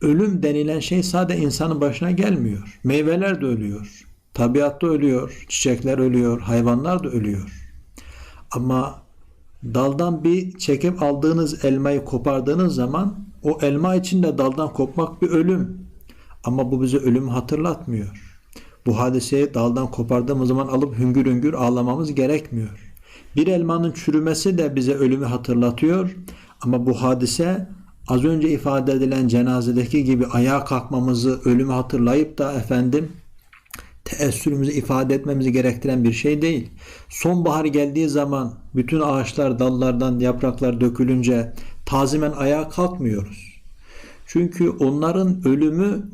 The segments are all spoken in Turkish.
Ölüm denilen şey sadece insanın başına gelmiyor. Meyveler de ölüyor. Tabiatta ölüyor. Çiçekler ölüyor. Hayvanlar da ölüyor. Ama daldan bir çekip aldığınız elmayı kopardığınız zaman o elma içinde daldan kopmak bir ölüm. Ama bu bize ölümü hatırlatmıyor. Bu hadiseyi daldan kopardığımız zaman alıp hüngür hüngür ağlamamız gerekmiyor. Bir elmanın çürümesi de bize ölümü hatırlatıyor. Ama bu hadise az önce ifade edilen cenazedeki gibi ayağa kalkmamızı, ölümü hatırlayıp da efendim teessürümüzü ifade etmemizi gerektiren bir şey değil. Sonbahar geldiği zaman bütün ağaçlar dallardan yapraklar dökülünce tazimen ayağa kalkmıyoruz. Çünkü onların ölümü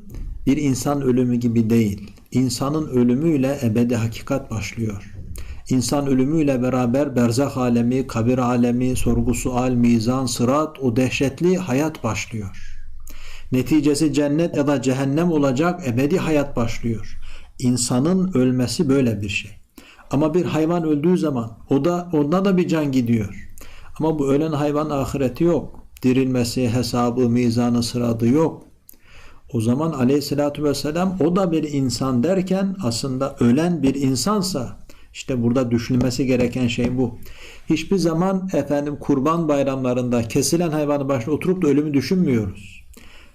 bir insan ölümü gibi değil. İnsanın ölümüyle ebedi hakikat başlıyor. İnsan ölümüyle beraber berzah alemi, kabir alemi, sorgu sual, mizan, sırat o dehşetli hayat başlıyor. Neticesi cennet ya da cehennem olacak ebedi hayat başlıyor. İnsanın ölmesi böyle bir şey. Ama bir hayvan öldüğü zaman o da onda da bir can gidiyor. Ama bu ölen hayvan ahireti yok. Dirilmesi, hesabı, mizanı, sıradı yok. O zaman aleyhissalatü vesselam o da bir insan derken aslında ölen bir insansa işte burada düşünülmesi gereken şey bu. Hiçbir zaman efendim kurban bayramlarında kesilen hayvanın başına oturup da ölümü düşünmüyoruz.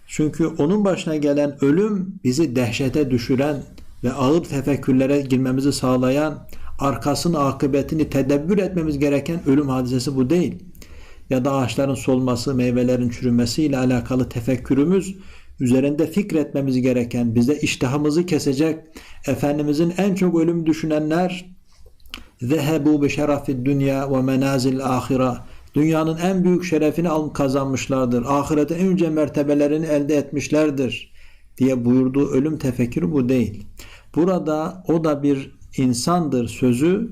Çünkü onun başına gelen ölüm bizi dehşete düşüren ve ağır tefekkürlere girmemizi sağlayan, arkasının akıbetini tedebbür etmemiz gereken ölüm hadisesi bu değil. Ya da ağaçların solması, meyvelerin çürümesi ile alakalı tefekkürümüz üzerinde fikretmemiz gereken, bize iştahımızı kesecek, Efendimizin en çok ölüm düşünenler zehebu bi şerefid dünya ve menazil ahire dünyanın en büyük şerefini kazanmışlardır. Ahirete en yüce mertebelerini elde etmişlerdir diye buyurduğu ölüm tefekkürü bu değil. Burada o da bir insandır sözü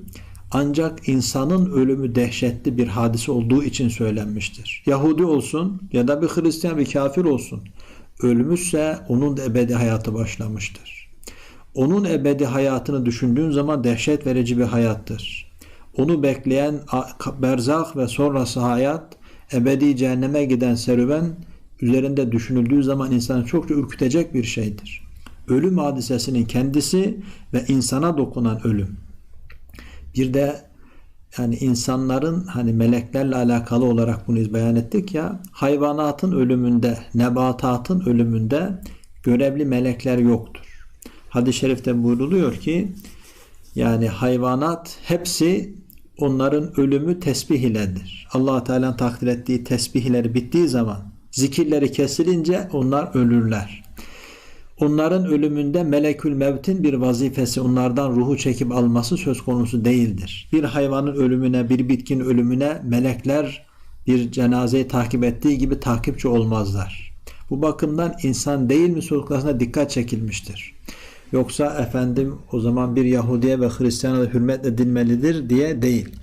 ancak insanın ölümü dehşetli bir hadise olduğu için söylenmiştir. Yahudi olsun ya da bir Hristiyan bir kafir olsun. Ölmüşse onun da ebedi hayatı başlamıştır. Onun ebedi hayatını düşündüğün zaman dehşet verici bir hayattır. Onu bekleyen berzah ve sonrası hayat, ebedi cehenneme giden serüven üzerinde düşünüldüğü zaman insanı çokça ürkütecek bir şeydir. Ölüm hadisesinin kendisi ve insana dokunan ölüm. Bir de yani insanların hani meleklerle alakalı olarak bunu beyan ettik ya hayvanatın ölümünde, nebatatın ölümünde görevli melekler yoktur. Hadis-i şerifte buyruluyor ki yani hayvanat hepsi onların ölümü tesbih iledir. allah Teala'nın takdir ettiği tesbihleri bittiği zaman zikirleri kesilince onlar ölürler. Onların ölümünde melekül mevtin bir vazifesi onlardan ruhu çekip alması söz konusu değildir. Bir hayvanın ölümüne, bir bitkin ölümüne melekler bir cenazeyi takip ettiği gibi takipçi olmazlar. Bu bakımdan insan değil mi sorgulasına dikkat çekilmiştir. Yoksa efendim o zaman bir Yahudiye ve Hristiyana da hürmet edilmelidir diye değil.